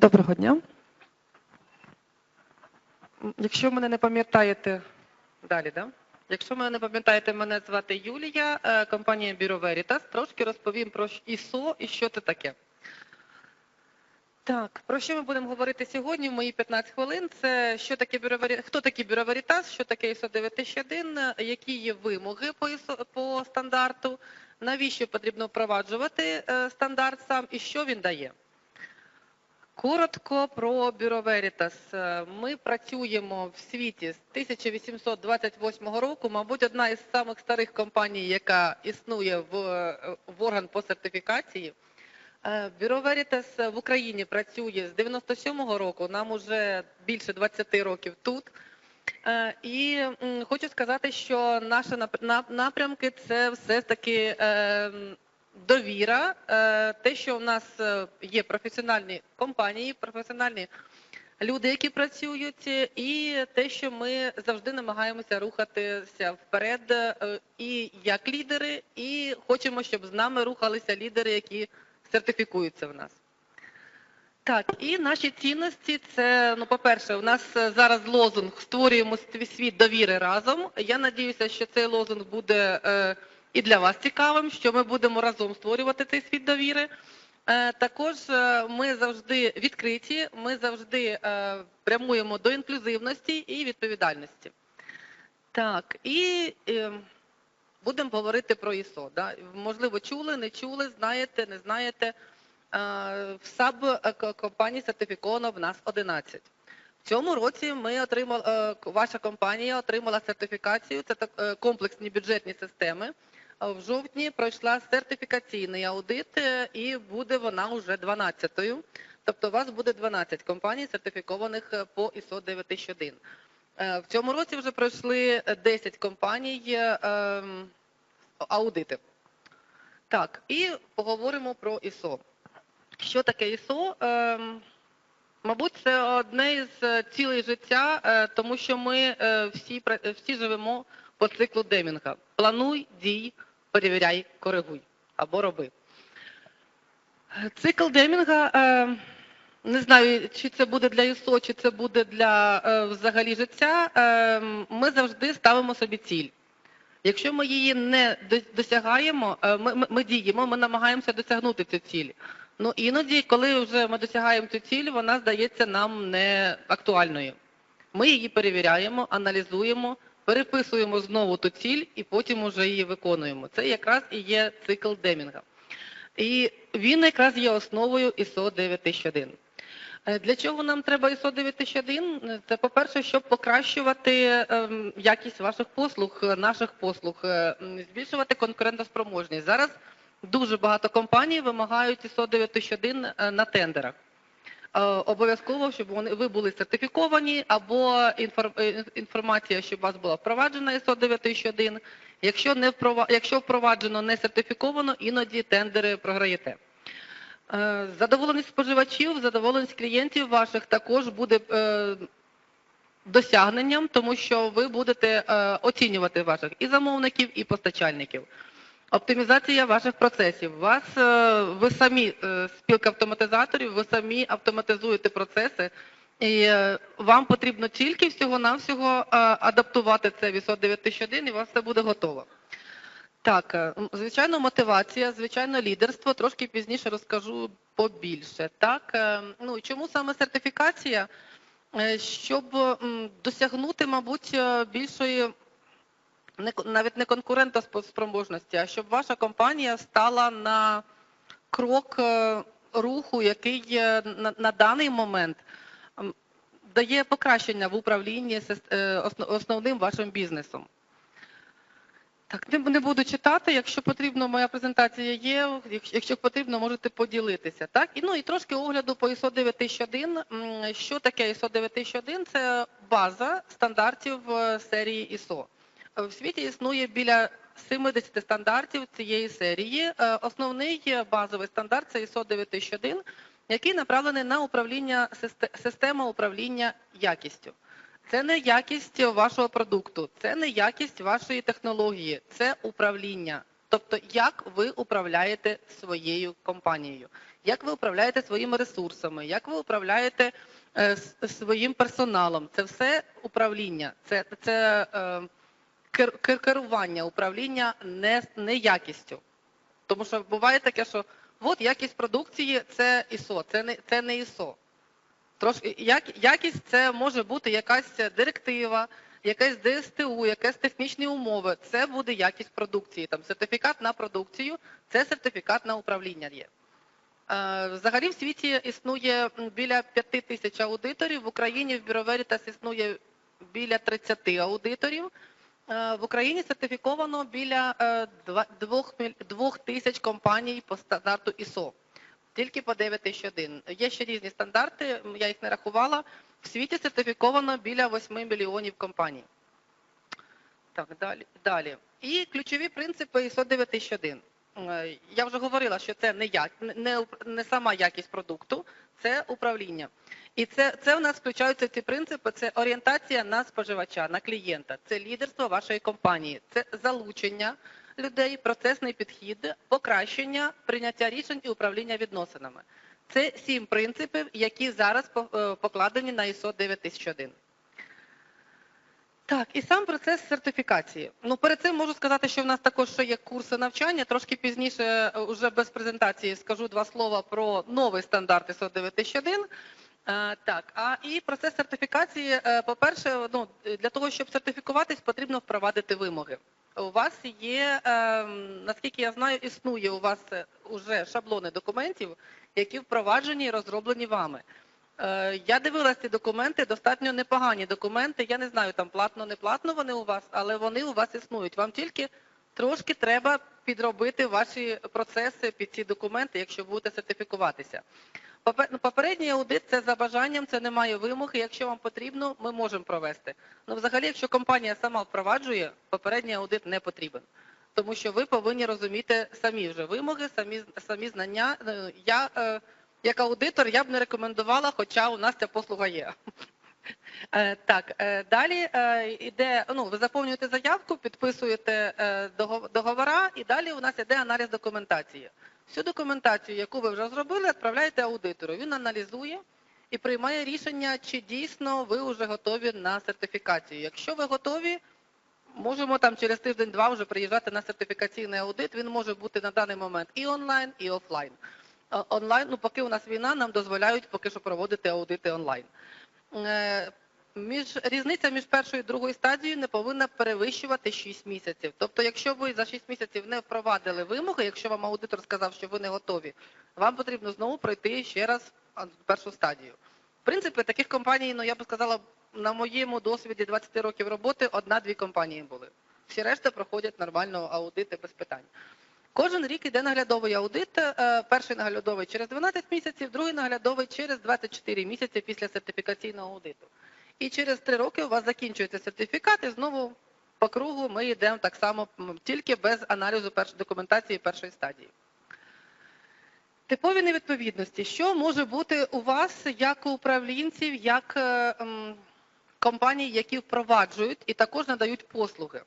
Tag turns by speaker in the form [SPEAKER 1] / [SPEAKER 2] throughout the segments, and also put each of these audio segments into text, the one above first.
[SPEAKER 1] Доброго дня. Якщо мене не пам'ятаєте, далі, да? Якщо мене не пам'ятаєте, мене звати Юлія, е, компанія Bureau Veritas. Трошки розповім про ISO і що це таке. Так, про що ми будемо говорити сьогодні в мої 15 хвилин? Це що таке Veritas, хто такий Bureau Veritas, що таке ISO 9001, е, які є вимоги по, ISO, по стандарту, навіщо потрібно впроваджувати е, стандарт сам і що він дає. Коротко про Бюро. Е, Ми працюємо в світі з 1828 року, мабуть, одна із самих старих компаній, яка існує в, е, в орган по сертифікації. Е, Бюро Veritas в Україні працює з 97-го року, нам уже більше 20 років тут. Е, І хочу сказати, що наші нап- нап- напрямки це все таки е, довіра, е, те, що в нас е, є професіональні компанії, професіональні люди, які працюють, і те, що ми завжди намагаємося рухатися вперед е, і як лідери, і хочемо, щоб з нами рухалися лідери, які сертифікуються в нас. Так, і наші цінності це, ну, по-перше, у нас е, зараз лозунг створюємо світ довіри разом. Я надіюся, що цей лозунг буде е, і для вас цікавим, що ми будемо разом створювати цей світ довіри. Е, також е, ми завжди відкриті, ми завжди е, прямуємо до інклюзивності і відповідальності. Так, і будемо говорити про ІСО. Да? Можливо, чули, не чули, знаєте, не знаєте. В САБ ко- компаній сертифіковано в нас 11. В цьому році ми отримали, ваша компанія отримала сертифікацію, це так, комплексні бюджетні системи. В жовтні пройшла сертифікаційний аудит е, і буде вона вже 12-ю. Тобто у вас буде 12 компаній, сертифікованих е, по ISO 9001. Е, В цьому році вже пройшли е, 10 компаній ем, аудити. Так, і поговоримо про ISO. Що таке ISO? Ем, Мабуть, це одне із цілей життя, тому що ми всі, всі живемо по циклу Демінга. Плануй, дій, перевіряй, коригуй або роби. Цикл Демінга, е, не знаю, чи це буде для ІСО, чи це буде для е, взагалі життя. е, Ми завжди ставимо собі ціль. Якщо ми її не досягаємо, ми, ми діємо, ми намагаємося досягнути цю ціль. Ну іноді, коли вже ми досягаємо цю ціль, вона здається нам не актуальною. Ми її перевіряємо, аналізуємо, переписуємо знову ту ціль і потім уже її виконуємо. Це якраз і є цикл Демінга. І він якраз є основою ISO 9001. Е, Для чого нам треба ISO 9001? Е, Це, по-перше, щоб покращувати ем, якість ваших послуг, е, наших послуг, збільшувати конкурентоспроможність. Зараз дуже багато компаній вимагають ISO 9001 е, на тендерах. Е, Обов'язково, щоб вони ви були сертифіковані, або е, інформація, щоб у вас була впроваджена ISO 9001. Якщо не якщо впроваджено не сертифіковано, іноді тендери програєте. Е, Задоволеність споживачів, задоволеність клієнтів ваших також буде досягненням, тому що ви будете оцінювати ваших і замовників, і постачальників. Оптимізація ваших процесів. Вас е, ви самі е, спілка автоматизаторів, ви самі автоматизуєте процеси, і е, вам потрібно тільки всього-навсього адаптувати це в ISO 9001 і у вас все буде готово. Так, звичайно, мотивація, звичайно, лідерство. Трошки пізніше розкажу побільше. Так, ну чому саме сертифікація? Щоб досягнути, мабуть, більшої не навіть не конкурентоспроможності, а щоб ваша компанія стала на крок е, руху, який е, на, на даний момент дає покращення в управлінні е, осно- основним вашим бізнесом. Так, не, буду читати. Якщо потрібно, моя презентація є. Якщо, потрібно, можете поділитися. Так, і ну і трошки огляду по ISO 9001. Що таке ISO 9001? Це база стандартів серії ISO. В світі існує біля 70 стандартів цієї серії. Е, Основний базовий стандарт це ISO 9001, який направлений на управління систе- система управління якістю. Це не якість вашого продукту, це не якість вашої технології, це управління Тобто, як ви управляєте своєю компанією, як ви управляєте своїми ресурсами, як ви управляєте е, своїм персоналом. Це все управління, це, це е, керування, управління не, не якістю. Тому що буває таке, що от якість продукції це ІСО, це не, це не ІСО. Трошки як, якість це може бути якась директива, якесь ДСТУ, якесь технічні умови. Це буде якість продукції. Там сертифікат на продукцію, це сертифікат на управління є. Е, Взагалі в світі існує біля 5 тисяч аудиторів. В Україні в Bureau Veritas існує біля 30 аудиторів. Е, В Україні сертифіковано біля 2 тисяч компаній по стандарту ISO. Тільки по 9001. Є ще різні стандарти, я їх не рахувала. В світі сертифіковано біля 8 мільйонів компаній. Так, далі. далі. І ключові принципи ISO 9001. Е, Я вже говорила, що це не, як, не, не сама якість продукту, це управління. І це, це у нас включаються ці принципи: це орієнтація на споживача, на клієнта, це лідерство вашої компанії, це залучення людей, процесний підхід, покращення, прийняття рішень і управління відносинами. Це сім принципів, які зараз е, покладені на ISO 9001. Так, і сам процес сертифікації. Ну, перед цим можу сказати, що в нас також ще є курси навчання. Трошки пізніше, е, уже без презентації, скажу два слова про новий стандарт ISO 9001. Е, Так, а і процес сертифікації, е, по-перше, ну, для того, щоб сертифікуватись, потрібно впровадити вимоги. У вас є, е, наскільки я знаю, існує у вас вже шаблони документів, які впроваджені і розроблені вами. Е, Я дивилася ці документи, достатньо непогані документи. Я не знаю, там платно, не платно вони у вас, але вони у вас існують. Вам тільки трошки треба підробити ваші процеси під ці документи, якщо будете сертифікуватися. Ну, Попередній аудит це за бажанням, це не має вимоги. Якщо вам потрібно, ми можемо провести. Ну, взагалі, якщо компанія сама впроваджує, попередній аудит не потрібен. Тому що ви повинні розуміти самі вже вимоги, самі, самі знання. Е, Я е, як аудитор я б не рекомендувала, хоча у нас ця послуга є. Е, Так, е, далі е, іде, ну, ви заповнюєте заявку, підписуєте е, договора, і далі у нас іде аналіз документації. Всю документацію, яку ви вже зробили, відправляєте аудитору. Він аналізує і приймає рішення, чи дійсно ви вже готові на сертифікацію. Якщо ви готові, можемо там через тиждень-два вже приїжджати на сертифікаційний аудит. Він може бути на даний момент і онлайн, і офлайн. Е, Онлайн, ну поки у нас війна, нам дозволяють поки що проводити аудити онлайн. Е, Між різниця між першою і другою стадією не повинна перевищувати 6 місяців. Тобто, якщо ви за 6 місяців не впровадили вимоги, якщо вам аудитор сказав, що ви не готові, вам потрібно знову пройти ще раз першу стадію. В принципі, таких компаній, ну я б сказала, на моєму досвіді 20 років роботи одна-дві компанії були. Всі решта проходять нормально аудити без питань. Кожен рік іде наглядовий аудит. Е, Перший наглядовий через 12 місяців, другий наглядовий через 24 місяці після сертифікаційного аудиту. І через 3 роки у вас закінчується сертифікат, і знову по кругу ми йдемо так само, тільки без аналізу документації першої стадії. Типові невідповідності. Що може бути у вас як у управлінців, як е, компаній, які впроваджують і також надають послуги?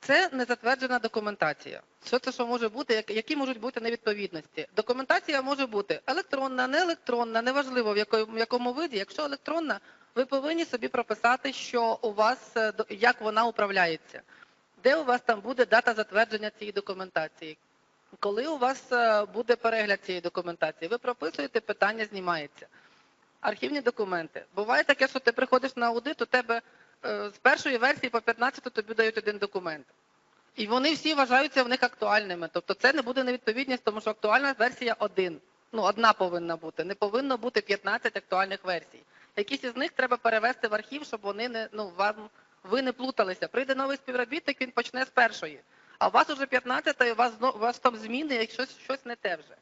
[SPEAKER 1] Це незатверджена документація. Що це що може бути? Які можуть бути невідповідності? Документація може бути електронна, не електронна, неважливо в якому, в якому виді. Якщо електронна, ви повинні собі прописати, що у вас е, як вона управляється, де у вас там буде дата затвердження цієї документації. Коли у вас е, буде перегляд цієї документації, ви прописуєте, питання знімається. Архівні документи. Буває таке, що ти приходиш на аудит, у тебе з першої версії по 15 тобі дають один документ. І вони всі вважаються в них актуальними. Тобто це не буде невідповідність, тому що актуальна версія один. Ну, одна повинна бути. Не повинно бути 15 актуальних версій. Якісь із них треба перевести в архів, щоб вони не ну вам ви не плуталися. Прийде новий співробітник, він почне з першої. А у вас уже 15 і у вас у вас там зміни, як щось, щось не те вже.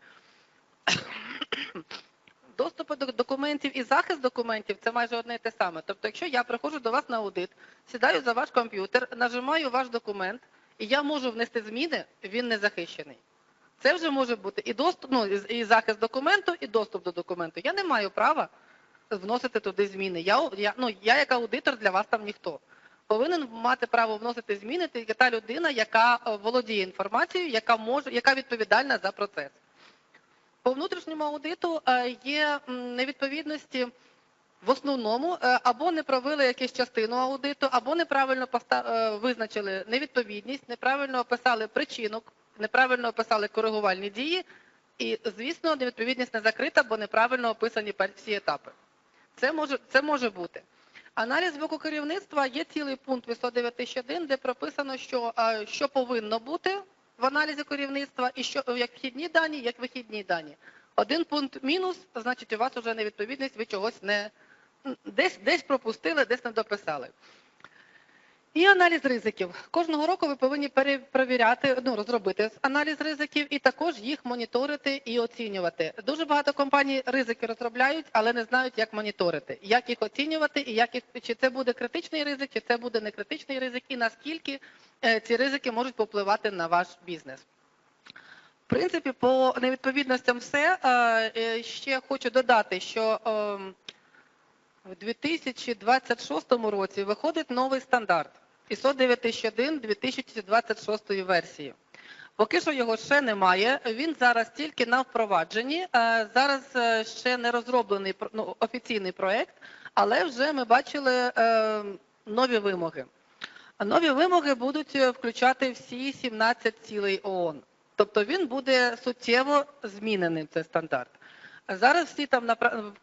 [SPEAKER 1] Доступ до документів і захист документів це майже одне і те саме. Тобто, якщо я приходжу до вас на аудит, сідаю за ваш комп'ютер, нажимаю ваш документ, і я можу внести зміни, він не захищений. Це вже може бути і доступ, ну, і захист документу, і доступ до документу. Я не маю права вносити туди зміни. Я, я, ну, я як аудитор для вас там ніхто. повинен мати право вносити зміни тільки та людина, яка е, володіє інформацією, яка може, яка відповідальна за процес. По внутрішньому аудиту е, є невідповідності в основному е, або не провели якусь частину аудиту, або неправильно е, визначили невідповідність, неправильно описали причину, неправильно описали коригувальні дії, і, звісно, невідповідність не закрита, бо неправильно описані всі етапи. Це може, це може бути. Аналіз з боку керівництва є цілий пункт 809.1, де прописано, що, що повинно бути в аналізі керівництва, і що як вхідні дані, як вихідні дані. Один пункт мінус, значить, у вас вже невідповідність, ви чогось не десь, десь пропустили, десь не дописали. І аналіз ризиків. Кожного року ви повинні перепровіряти, ну, розробити аналіз ризиків і також їх моніторити і оцінювати. Дуже багато компаній ризики розробляють, але не знають, як моніторити, як їх оцінювати, і як їх, чи це буде критичний ризик, чи це буде некритичний ризик, і наскільки е, ці ризики можуть попливати на ваш бізнес. В принципі, по невідповідностям все. Е, е, Ще хочу додати, що ем, в 2026 році виходить новий стандарт ISO 9001 2026 версії. Поки що його ще немає. Він зараз тільки на впровадженні. Е, Зараз е, ще не розроблений ну, офіційний проект, але вже ми бачили е, нові вимоги. Нові вимоги будуть включати всі 17 цілей ООН. Тобто він буде суттєво змінений цей стандарт. Зараз всі там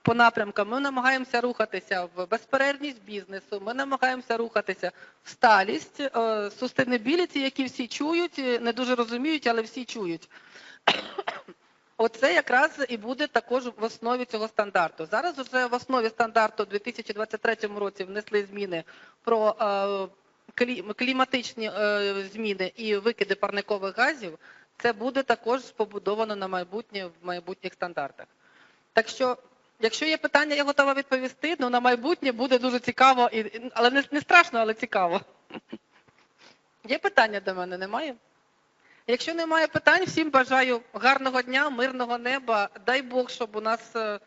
[SPEAKER 1] по напрямкам ми намагаємося рухатися в безперервність бізнесу, ми намагаємося рухатися в сталість, sustainability, які всі чують, е, не дуже розуміють, але всі чують. Оце якраз і буде також в основі цього стандарту. Зараз вже в основі стандарту у 2023 році внесли зміни про е, кліматичні е, зміни і викиди парникових газів. Це буде також побудовано на майбутнє в майбутніх стандартах. Так що, якщо є питання, я готова відповісти. Ну на майбутнє буде дуже цікаво, і, але не, не страшно, але цікаво. Є питання до мене? Немає? Якщо немає питань, всім бажаю гарного дня, мирного неба. Дай Бог, щоб у нас е,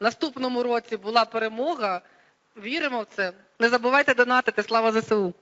[SPEAKER 1] в наступному році була перемога. Віримо в це. Не забувайте донатити. Слава ЗСУ!